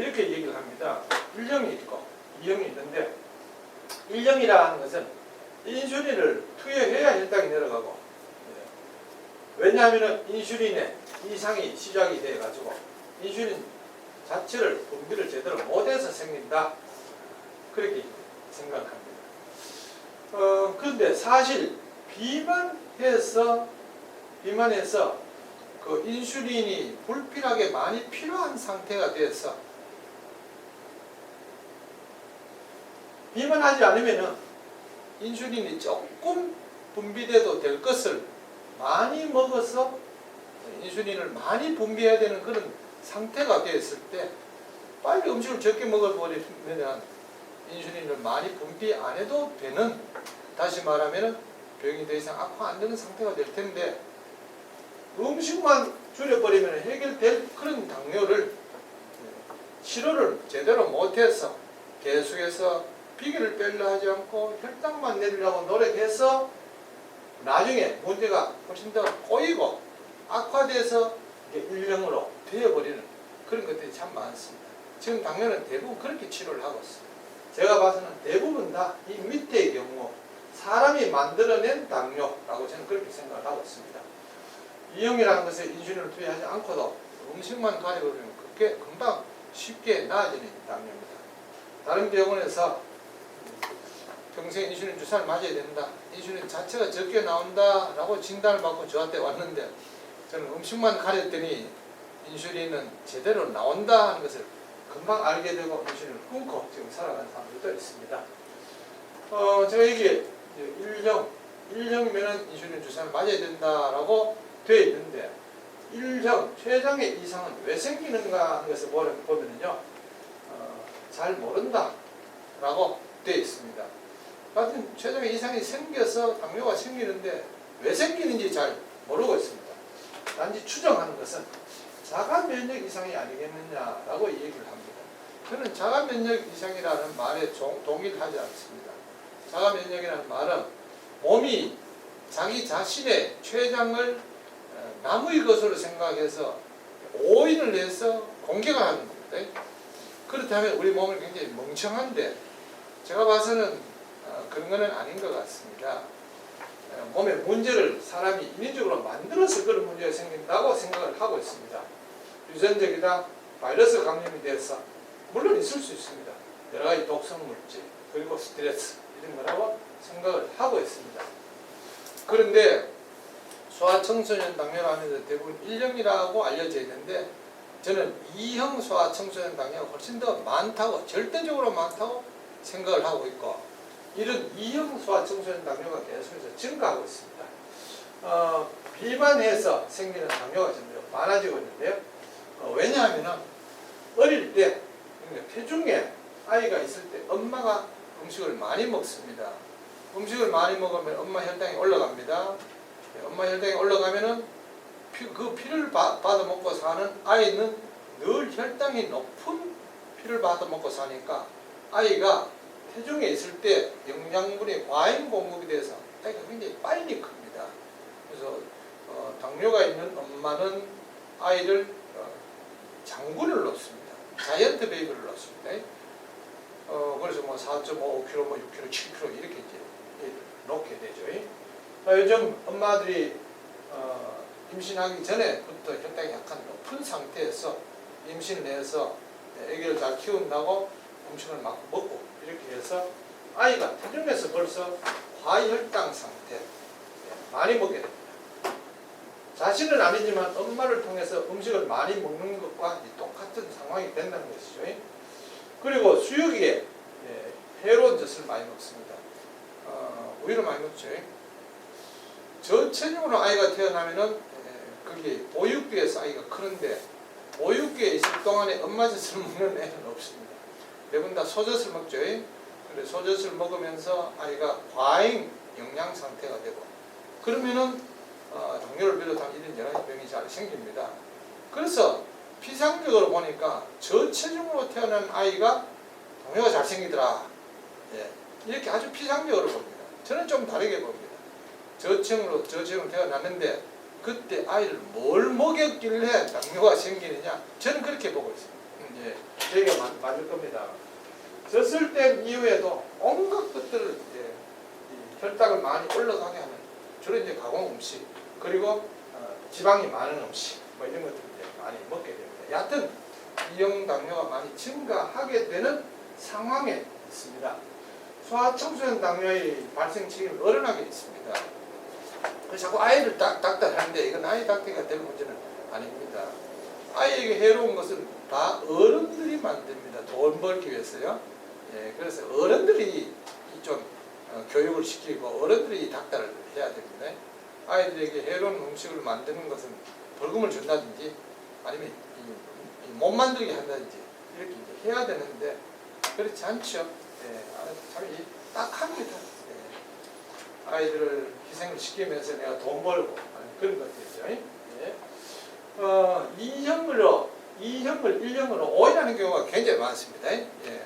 이렇게 얘기를 합니다. 1형이 있고 2형이 있는데 1형이라 하는 것은 인슐린을 투여해야 혈당이 내려가고 예. 왜냐하면 인슐린의 이상이 시작이 돼 가지고 인슐린 자체를 분비를 제대로 못해서 생긴다 그렇게 생각합니다. 어, 그런데 사실 비만해서 비만해서 그 인슐린이 불필요하게 많이 필요한 상태가 돼서 비만하지 않으면은 인슐린이 조금 분비돼도 될 것을 많이 먹어서 인슐린을 많이 분비해야 되는 그런 상태가 되었을 때 빨리 음식을 적게 먹어버리면 인슐린을 많이 분비 안 해도 되는 다시 말하면 병이 더 이상 악화 안 되는 상태가 될 텐데 음식만 줄여버리면 해결될 그런 당뇨를 치료를 제대로 못해서 계속해서 비계를 빼려 하지 않고 혈당만 내리려고 노력해서 나중에 문제가 훨씬 더 꼬이고 악화돼서 일령으로 되어버리는 그런 것들이 참 많습니다. 지금 당뇨는 대부분 그렇게 치료를 하고 있습니다. 제가 봐서는 대부분 다 이 밑의 경우 사람이 만들어낸 당뇨라고 저는 그렇게 생각을 하고 있습니다. 이형이라는 것에 인슐린을 투여하지 않고도 음식만 가려버리면 그게 금방 쉽게 나아지는 당뇨입니다. 다른 병원에서 평생 인슐린 주사를 맞아야 된다. 인슐린 자체가 적게 나온다라고 진단을 받고 저한테 왔는데 저는 음식만 가렸더니 인슐린은 제대로 나온다 하는 것을 금방 알게 되고 인슐린을 끊고 지금 살아가는 사람들도 있습니다. 어, 제가 이게 1형, 1형이면 인슐린 주사를 맞아야 된다라고 되어 있는데 1형 췌장의 이상은 왜 생기는가 하는 것을 보면- 보면은요 어, 잘 모른다라고 되어 있습니다. 같은 췌장의 이상이 생겨서 당뇨가 생기는데 왜 생기는지 잘 모르고 있습니다. 단지 추정하는 것은 자가 면역 이상이 아니겠느냐라고 얘기를 합니다. 저는 자가 면역 이상이라는 말에 종- 동의하지 않습니다. 자가 면역이라는 말은 몸이 자기 자신의 췌장을 어, 남의 것으로 생각해서 오인을 해서 공격을 하는 겁니다. 그렇다면 우리 몸은 굉장히 멍청한데 제가 봐서는 어, 그런 거는 아닌 것 같습니다. 어, 몸의 문제를 사람이 인위적으로 만들어서 그런 문제가 생긴다고 생각을 하고 있습니다. 유전적이다 바이러스 감염이 돼서 물론 있을 수 있습니다. 여러 가지 독성 물질 그리고 스트레스 이런 거라고 생각을 하고 있습니다. 그런데 소아청소년 당뇨라면서 대부분 1형이라고 알려져 있는데 저는 2형 소아청소년 당뇨가 훨씬 더 많다고 절대적으로 많다고 생각을 하고 있고 이런 2형 소아청소년 당뇨가 계속해서 증가하고 있습니다. 어, 비만해서 생기는 당뇨가 점점 많아지고 있는데요. 어, 왜냐하면 어릴 때 그러니까 태중에 아이가 있을 때 엄마가 음식을 많이 먹습니다. 음식을 많이 먹으면 엄마 혈당이 올라갑니다. 네, 엄마 혈당이 올라가면은 피, 그 피를 바, 받아 먹고 사는 아이는 늘 혈당이 높은 피를 받아 먹고 사니까 아이가 태중에 있을 때 영양분이 과잉 공급이 돼서 아이가 굉장히 빨리 큽니다. 그래서 어, 당뇨가 있는 엄마는 아이를 어, 장군을 놓습니다. 자이언트 베이비를 놓습니다. 어, 그래서 뭐 4.5kg, 뭐 6kg, 7kg 이렇게 이제 놓게 되죠. 어, 요즘 엄마들이 어, 임신하기 전에부터 혈당이 약간 높은 상태에서 임신을 해서 아기를 잘 키운다고 음식을 막 먹고 이렇게 해서 아이가 태중에서 벌써 과혈당 상태 예, 많이 먹게 됩니다. 자신은 아니지만 엄마를 통해서 음식을 많이 먹는 것과 똑같은 상황이 된다는 것이죠. 그리고 수육에 예, 해로운 젖을 많이 먹습니다. 어, 우유를 많이 먹죠. 전체적으로 아이가 태어나면은 예, 그게 보육비에서 아이가 크는데 보육비에 있을 동안에 엄마 젖을 먹는 애는 없습니다. 대부분 다 소젖을 먹죠. 근데 소젖을 먹으면서 아이가 과잉 영양 상태가 되고 그러면은 어, 당뇨를 비롯한 이런 여러 병이 잘 생깁니다. 그래서 피상적으로 보니까 저체중으로 태어난 아이가 당뇨가 잘 생기더라. 예, 이렇게 아주 피상적으로 봅니다. 저는 좀 다르게 봅니다. 저체중으로 저체중으로 태어났는데 그때 아이를 뭘 먹였길래 당뇨가 생기느냐? 저는 그렇게 보고 있습니다. 음. 이제 저희가 만- 맞을 겁니다. 젖을 땐 이후에도 온갖 것들을 이제 이 혈당을 많이 올라가게 하는 주로 이제 가공 음식 그리고 어, 지방이 많은 음식 뭐 이런 것들 이제 많이 먹게 됩니다. 여하튼 이형 당뇨가 많이 증가하게 되는 상황에 있습니다. 소아청소년 당뇨의 발생 책임이 어른에게 있습니다. 자꾸 아이를 닥, 닥달하는데 이건 아이 닥달가 될 문제는 아닙니다. 아이에게 해로운 것은 다 어른들이 만듭니다. 돈 벌기 위해서요. 예, 그래서 어른들이 좀 어, 교육을 시키고 어른들이 닥달을 해야 됩니다. 아이들에게 해로운 음식을 만드는 것은 벌금을 준다든지 아니면 이- 이 못 만들게 한다든지 이렇게 해야 되는데 그렇지 않죠. 예, 아, 참 이- 딱합니다. 예. 아이들을 희생을 시키면서 내가 돈 벌고 그런 것들이죠. 예. 어, 2형으로 2형을 1형으로 오인하는 경우가 굉장히 많습니다. 예.